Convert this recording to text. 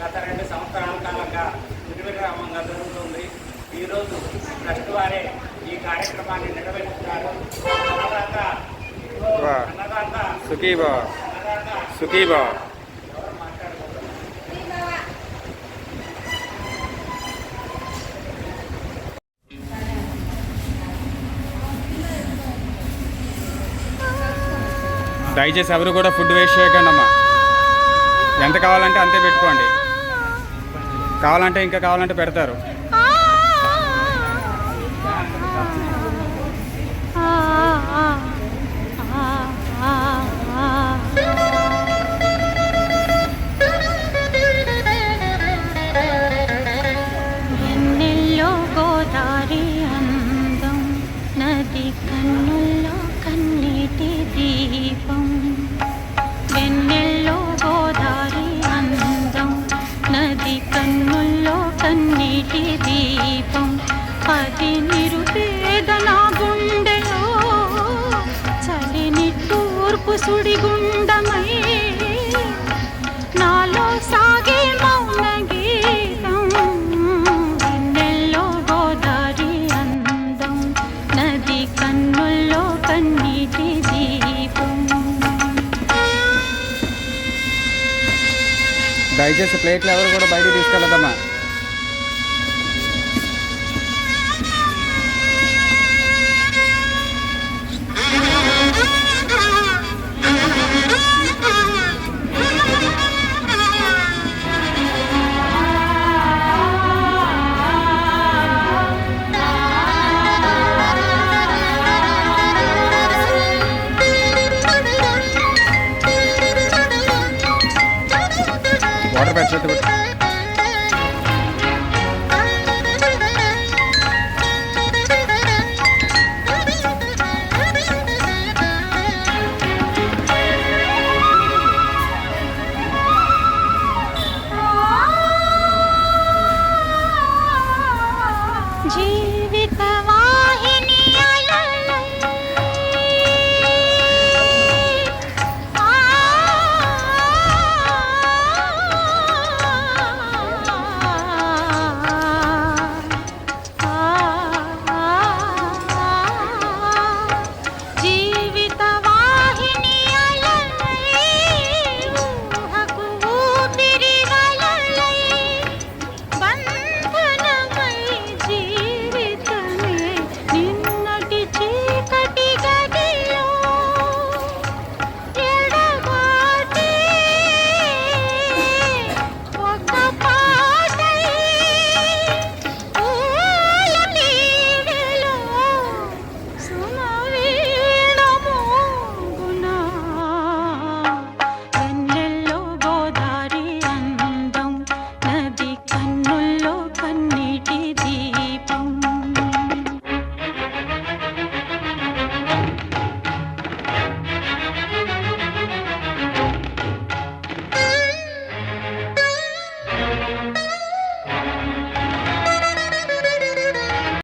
గత రెండు సంవత్సరాల కాలంగా నిర్విరామంగా జరుగుతుంది. ఈరోజు ట్రస్ట్ వారే ఈ కార్యక్రమాన్ని నిర్వహిస్తున్నారు. అన్నదాత దయచేసి ఎవరు కూడా ఫుడ్ వేస్ట్ చేయకండి అమ్మా ఎంత కావాలంటే అంతే పెట్టుకోండి. కావాలంటే ఇంకా కావాలంటే పెడతారు. గోదారి అందం నది కన్నుల్లో కన్నీటి దీపం. సుడిగుండమై నాలో సాగే మౌన గీతం వెన్నెల్లో గోదారి అందం నది కన్నుల్లో కన్నీటి దీపం. దయచేసి ప్లేట్లు ఎవరు కూడా బయట తీసుకెళ్ళదమ్మా